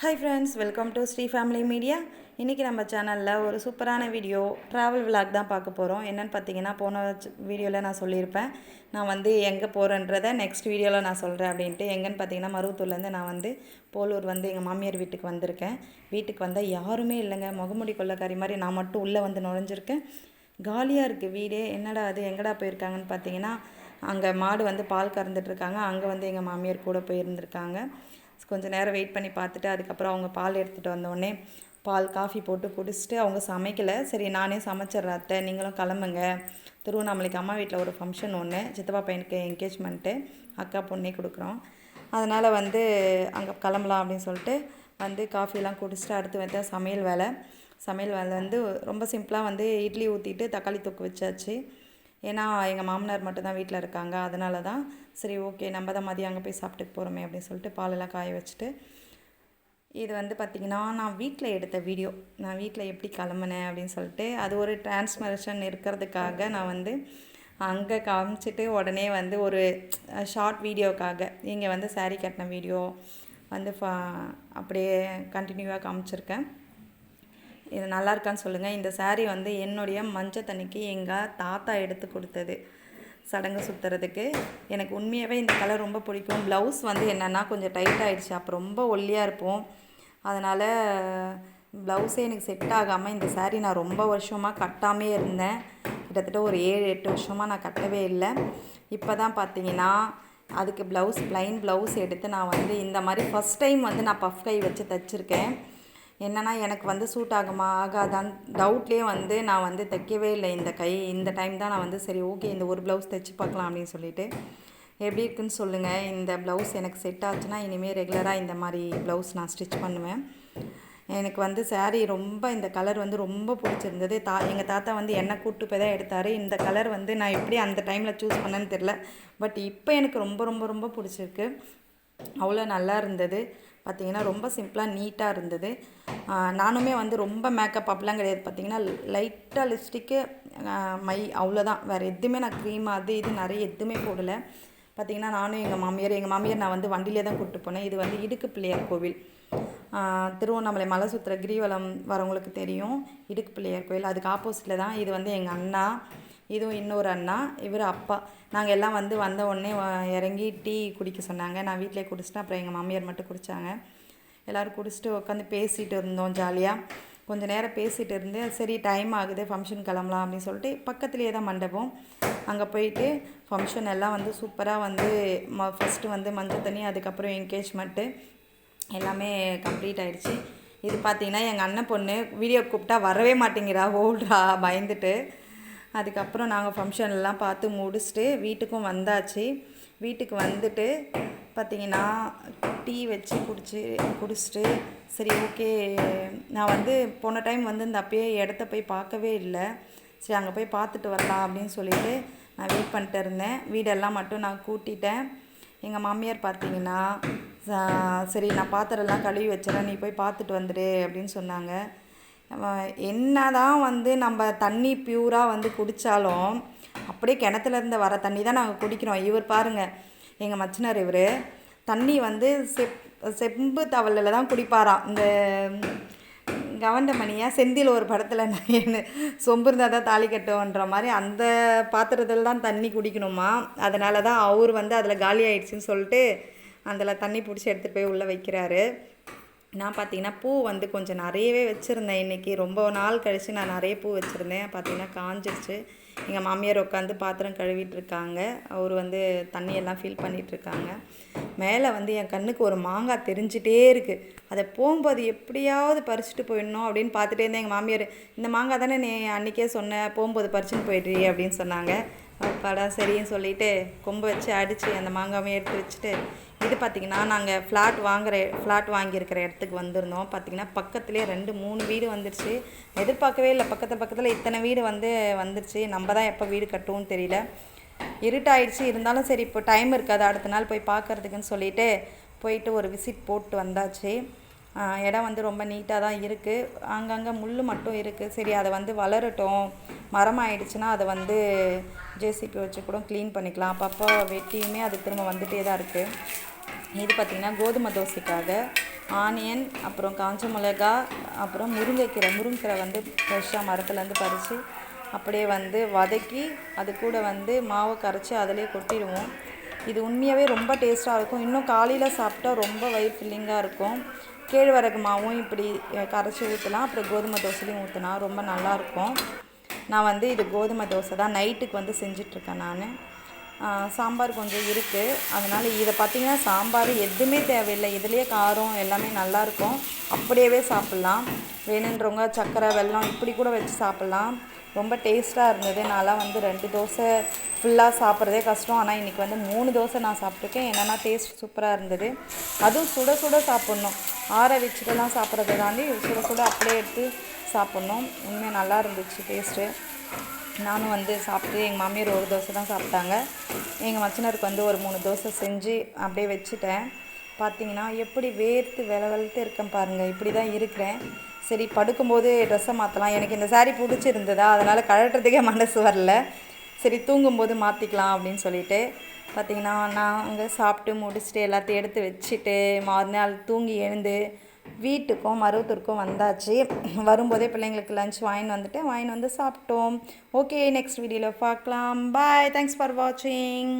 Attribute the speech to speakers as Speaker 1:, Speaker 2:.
Speaker 1: Hi friends welcome to Sri family media இன்றைக்கி நம்ம சேனலில் ஒரு சூப்பரான வீடியோ ட்ராவல் விலாக் தான் பார்க்க போகிறோம் என்னென்னு பார்த்தீங்கன்னா போன வீடியோவில் நான் சொல்லியிருப்பேன். நான் வந்து எங்கே போகிறேன்றதை நெக்ஸ்ட் வீடியோவில் நான் சொல்கிறேன் அப்படின்ட்டு. எங்கேன்னு பார்த்தீங்கன்னா மருவத்தூர்லேருந்து நான் வந்து போலூர் வந்து எங்கள் மாமியார் வீட்டுக்கு வந்திருக்கேன். வீட்டுக்கு வந்தால் யாருமே இல்லைங்க. முகமுடி கொள்ளக்காரி மாதிரி நான் மட்டும் உள்ளே வந்து நுழைஞ்சிருக்கேன். காலியாக இருக்குது வீடே. என்னடா அது? எங்கடா போயிருக்காங்கன்னு பார்த்தீங்கன்னா அங்கே மாடு வந்து பால் கறந்துட்டுருக்காங்க அங்கே வந்து எங்கள் மாமியார் கூட போயிருந்துருக்காங்க. கொஞ்சம் நேரம் வெயிட் பண்ணி பார்த்துட்டு அதுக்கப்புறம் அவங்க பால் எடுத்துகிட்டு வந்தோடனே பால் காஃபி போட்டு குடிச்சிட்டு அவங்க சமைக்கலை. சரி நானே சமைச்சிட்றேன் அத்தை. நீங்களும் கிளம்புங்க. திருவண்ணாமலைக்கு அம்மா வீட்டில் ஒரு ஃபங்க்ஷன் ஒன்று சித்தப்பா பையனுக்கு என்கேஜ்மெண்ட்டு அக்கா பொண்ணே கொடுக்குறோம். அதனால் வந்து அங்கே கிளம்பலாம் அப்படின்னு சொல்லிட்டு வந்து காஃபிலாம் குடிச்சிட்டு அடுத்து வந்து சமையல் வேலை. சமையல் வேலை வந்து ரொம்ப சிம்பிளாக வந்து இட்லி ஊற்றிட்டு தக்காளி தொக்கு வச்சாச்சு. ஏன்னா எங்கள் மாமனார் மட்டும்தான் வீட்டில் இருக்காங்க. அதனால தான் சரி ஓகே நம்ம தான் மதியம் அங்கே போய் சாப்பிட்டுக்கு போகிறோமே அப்படின்னு சொல்லிட்டு பாலெல்லாம் காய வச்சுட்டு இது வந்து பார்த்திங்கன்னா நான் வீட்டில் எடுத்த வீடியோ. நான் வீட்டில் எப்படி கிளம்புனேன் அப்படின்னு சொல்லிட்டு அது ஒரு டிரான்ஸ்மரேஷன் இருக்கிறதுக்காக நான் வந்து அங்கே காமிச்சிட்டு உடனே வந்து ஒரு ஷார்ட் வீடியோக்காக இங்கே வந்து சாரீ கட்டின வீடியோ வந்து ஃபா அப்படியே கண்டினியூவாக காமிச்சிருக்கேன். இது நல்லா இருக்கான்னு சொல்லுங்கள் இந்த saree வந்து என்னுடைய மஞ்சள் தண்ணிக்கு எங்கள் தாத்தா எடுத்து கொடுத்தது. சடங்கு சுற்றுறதுக்கு எனக்கு உண்மையாகவே இந்த கலர் ரொம்ப பிடிக்கும். ப்ளவுஸ் வந்து என்னென்னா கொஞ்சம் டைட் ஆகிடுச்சு அப்போ ரொம்ப ஒல்லியாக இருப்போம். அதனால் ப்ளவுஸே எனக்கு செட் ஆகாமல் இந்த saree நான் ரொம்ப வருஷமாக கட்டாமே இருந்தேன். கிட்டத்தட்ட ஒரு ஏழு எட்டு வருஷமாக நான் கட்டவே இல்லை. இப்போ தான் பார்த்தீங்கன்னா அதுக்கு ப்ளவுஸ் ப்ளைன் ப்ளவுஸ் எடுத்து நான் வந்து இந்த மாதிரி ஃபஸ்ட் டைம் வந்து நான் பஃப் கை வச்சு தைச்சிருக்கேன். என்னென்னா எனக்கு வந்து சூட் ஆகுமா ஆகாதான்னு டவுட்லேயே வந்து நான் வந்து தைக்கவே இல்லை. இந்த கை இந்த டைம் தான் நான் வந்து சரி ஓகே இந்த ஒரு ப்ளவுஸ் தைச்சு பார்க்கலாம் அப்படின்னு சொல்லிட்டு. எப்படி இருக்குன்னு சொல்லுங்கள் இந்த ப்ளவுஸ் எனக்கு செட் ஆச்சுன்னா இனிமேல் ரெகுலராக இந்த மாதிரி ப்ளவுஸ் நான் ஸ்டிச் பண்ணுவேன். எனக்கு வந்து சாரீ ரொம்ப இந்த கலர் வந்து ரொம்ப பிடிச்சிருந்தது. தா எங்கள் தாத்தா வந்து என்னை கூப்பிட்டு போய் தான் எடுத்தார். இந்த கலர் வந்து நான் எப்படி அந்த டைமில் சூஸ் பண்ணேன்னு தெரில பட் இப்போ எனக்கு ரொம்ப ரொம்ப ரொம்ப பிடிச்சிருக்கு. அவ்வளோ நல்லா இருந்தது. பார்த்தீங்கன்னா ரொம்ப சிம்பிளாக நீட்டாக இருந்தது. நானுமே வந்து ரொம்ப மேக்கப் அப்படிலாம் கிடையாது. பார்த்தீங்கன்னா லைட்டாக லிப்ஸ்டிக்கு மை அவ்வளோதான். வேறு எதுவுமே நான் க்ரீம் அது இது நிறைய எதுவுமே போடலை. பார்த்தீங்கன்னா நானும் எங்கள் மாமியார் எங்கள் மாமியார் நான் வந்து வண்டியிலே தான் கூப்பிட்டு போனேன். இது வந்து இடுக்கு பிள்ளையார் கோவில். திருவண்ணாமலை மலை சுற்றுற கிரிவலம் வரவங்களுக்கு தெரியும். இடுக்கு பிள்ளையார் கோயில். அதுக்கு ஆப்போசிட்டில் தான் இது வந்து எங்கள் அண்ணா இதுவும் இன்னொரு அண்ணா. இவர் அப்பா. நாங்கள் எல்லாம் வந்து வந்த உடனே இறங்கி டீ குடிக்க சொன்னாங்க. நான் வீட்டிலே குடிச்சிட்டேன். அப்புறம் எங்கள் மாமியார் மட்டும் குடித்தாங்க எல்லோரும் குடிச்சிட்டு உட்காந்து பேசிகிட்டு இருந்தோம் ஜாலியாக கொஞ்சம் நேரம் பேசிகிட்டு இருந்து சரி டைம் ஆகுது. ஃபங்க்ஷன் கிளம்பலாம் அப்படின்னு சொல்லிட்டு பக்கத்துலேயே தான் மண்டபம். அங்கே போயிட்டு ஃபங்க்ஷன் எல்லாம் வந்து சூப்பராக வந்து ம ஃபஸ்ட்டு வந்து மஞ்சள் தண்ணி அதுக்கப்புறம் என்கேஜ்மெண்ட்டு எல்லாமே கம்ப்ளீட் ஆயிடுச்சு. இது பார்த்தீங்கன்னா எங்கள் அண்ணன் பொண்ணு வீடியோ கூப்பிட்டா வரவே மாட்டேங்கிறா ஓல்டா பயந்துட்டு. அதுக்கப்புறம் நாங்கள் ஃபங்க்ஷன் எல்லாம் பார்த்து முடிச்சுட்டு வீட்டுக்கும் வந்தாச்சு. வீட்டுக்கு வந்துட்டு பார்த்தீங்கன்னா டீ வச்சு குடிச்சு குடிச்சிட்டு சரி ஓகே நான் வந்து போன டைம் வந்து இந்த அப்பயே இடத்த போய் பார்க்கவே இல்லை. சரி அங்கே போய் பார்த்துட்டு வரலாம் அப்படின்னு சொல்லிட்டு நான் வெயிட் பண்ணிட்டு இருந்தேன். வீடெல்லாம் மட்டும் நான் கூட்டிட்டேன். எங்கள் மாமியார் பார்த்தீங்கன்னா சரி நான் பாத்திரம்லாம் கழுவி வச்சிடறேன். நீ போய் பார்த்துட்டு வந்துடு அப்படின்னு சொன்னாங்க. என்ன தான் வந்து நம்ம தண்ணி பியூராக வந்து குடித்தாலும் அப்படியே கிணத்துலேருந்து வர தண்ணி தான் நாங்கள் குடிக்கிறோம். இவர் பாருங்கள் எங்கள் மச்சினார் இவர். தண்ணி வந்து செப் செம்பு தவலில் தான் குடிப்பாராம். இந்த கவண்டமணியாக செந்தில் ஒரு படத்தில் நான் சொம்பு இருந்தால் தான் தாலி கட்டுவோன்ற மாதிரி அந்த பாத்திரத்தில் தான் தண்ணி குடிக்கணுமா? அதனால தான் அவர் வந்து அதில் காலி ஆயிடுச்சுன்னு சொல்லிட்டு அதில் தண்ணி பிடிச்சி எடுத்துகிட்டு போய் உள்ளே வைக்கிறாரு. நான் பார்த்தீங்கன்னா பூ வந்து கொஞ்சம் நிறையவே வச்சுருந்தேன். இன்றைக்கி ரொம்ப நாள் கழித்து நான் நிறைய பூ வச்சுருந்தேன். பார்த்தீங்கன்னா காஞ்சிருச்சு. எங்கள் மாமியார் உட்காந்து பாத்திரம் கழுவிட்டுருக்காங்க அவர் வந்து தண்ணியெல்லாம் ஃபில் பண்ணிகிட்ருக்காங்க இருக்காங்க. மேலே வந்து என் கண்ணுக்கு ஒரு மாங்காய் தெரிஞ்சிட்டே இருக்குது அதை போகும்போது எப்படியாவது பறிச்சுட்டு போயிடணும் அப்படின்னு பார்த்துட்டே இருந்தேன். எங்கள் மாமியார் இந்த மாங்காய் தானே நீ அன்றைக்கே சொன்ன போகும்போது பறிச்சுன்னு போயிடுறீ அப்படின்னு சொன்னாங்க. அப்பாடா சரின்னு சொல்லிட்டு கொம்பு வச்சு அடித்து அந்த மாங்காவையும் எடுத்து வச்சுட்டு இது பார்த்திங்கன்னா நாங்கள் ஃப்ளாட் வாங்குற ஃப்ளாட் வாங்கியிருக்கிற இடத்துக்கு வந்திருந்தோம். பார்த்திங்கன்னா பக்கத்துலேயே ரெண்டு மூணு வீடு வந்துருச்சு. எதிர்பார்க்கவே இல்லை. பக்கத்தில் பக்கத்தில் இத்தனை வீடு வந்து வந்துருச்சு. நம்ம தான் எப்போ வீடு கட்டுவோம்னு தெரியல. இருட்டாயிடுச்சு. இருந்தாலும் சரி இப்போ டைம் இருக்காது. அடுத்த நாள் போய் பார்க்கறதுக்குன்னு சொல்லிவிட்டு போயிட்டு ஒரு விசிட் போட்டு வந்தாச்சு. இடம் வந்து ரொம்ப நீட்டாக தான் இருக்குது அங்கங்கே முள் மட்டும் இருக்குது சரி அதை வந்து வளரட்டும். மரம் ஆயிடுச்சுன்னா அதை வந்து ஜேசிபி வச்சு கூட க்ளீன் பண்ணிக்கலாம். அப்பப்போ வெட்டியுமே அது திரும்ப வந்துகிட்டே தான் இருக்குது இது பார்த்திங்கன்னா கோதுமை தோசைக்காக ஆனியன் அப்புறம் காஞ்ச மிளகா அப்புறம் முருங்கைக்கீரை. முருங்கைக்கீரை வந்து ஃப்ரெஷ்ஷாக மரத்துலேருந்து பறித்து அப்படியே வந்து வதக்கி அது கூட வந்து மாவை கரைச்சி அதிலே கொட்டிடுவோம். இது உண்மையாகவே ரொம்ப டேஸ்ட்டாக இருக்கும். இன்னும் காலையில் சாப்பிட்டா ரொம்ப வயிறு ஃபில்லிங்காக இருக்கும். கேழ்வரகு மாவும் இப்படி கரைச்சி ஊற்றலாம் அப்புறம் கோதுமை தோசையும் ஊற்றினா ரொம்ப நல்லாயிருக்கும் நான் வந்து இது கோதுமை தோசை தான் நைட்டுக்கு வந்து செஞ்சிட்ருக்கேன் நான். சாம்பார் கொஞ்சம் இருக்குது அதனால் இதை பார்த்திங்கன்னா சாம்பார் எதுவுமே தேவையில்லை. இதுலேயே காரம் எல்லாமே நல்லாயிருக்கும் அப்படியே சாப்பிட்லாம். வேணுன்றவங்க சர்க்கரை வெல்லம் இப்படி கூட வச்சு சாப்பிட்லாம். ரொம்ப டேஸ்ட்டாக இருந்தது. நான்லாம் வந்து ரெண்டு தோசை ஃபுல்லாக சாப்பிட்றதே கஷ்டம். ஆனால் இன்றைக்கி வந்து மூணு தோசை நான் சாப்பிட்ருக்கேன் என்னென்னா டேஸ்ட் சூப்பராக இருந்தது. அதுவும் சுட சுட சாப்பிட்ணும். ஆற வச்சுட்டுலாம் சாப்பிட்றத தாண்டி சுட சுட அப்படியே எடுத்து சாப்பிட்ணும். உண்மையாக நல்லா இருந்துச்சு டேஸ்ட்டு நானும் வந்து சாப்பிட்டு எங்கள் மாமியார் ஒரு தோசை தான் சாப்பிட்டாங்க. எங்கள் மச்சினருக்கு வந்து ஒரு மூணு தோசை செஞ்சு அப்படியே வச்சுட்டேன். பார்த்தீங்கன்னா எப்படி வேர்த்து வெல வெளுத்து இருக்கேன் பாருங்கள் இப்படி தான் இருக்கிறேன். சரி படுக்கும்போது ட்ரெஸ்ஸை மாற்றலாம் எனக்கு இந்த சாரீ பிடிச்சிருந்ததா? அதனால் கழட்டுறதுக்கே மனசு வரல. சரி தூங்கும்போது மாற்றிக்கலாம் அப்படின்னு சொல்லிட்டு பார்த்தீங்கன்னா நாங்கள் சாப்பிட்டு முடிச்சுட்டு எல்லாத்தையும் எடுத்து வச்சுட்டு மறுநாள் தூங்கி எழுந்து வீட்டுக்கும் மருவத்தூருக்கும் வந்தாச்சு. வரும்போதே பிள்ளைங்களுக்கு லஞ்ச் வாங்கின்னு வந்துட்டு வாங்கின்னு வந்து சாப்பிட்டோம். ஓகே நெக்ஸ்ட் வீடியோவில் பார்க்கலாம். பாய் தேங்க்ஸ் ஃபார் வாட்சிங்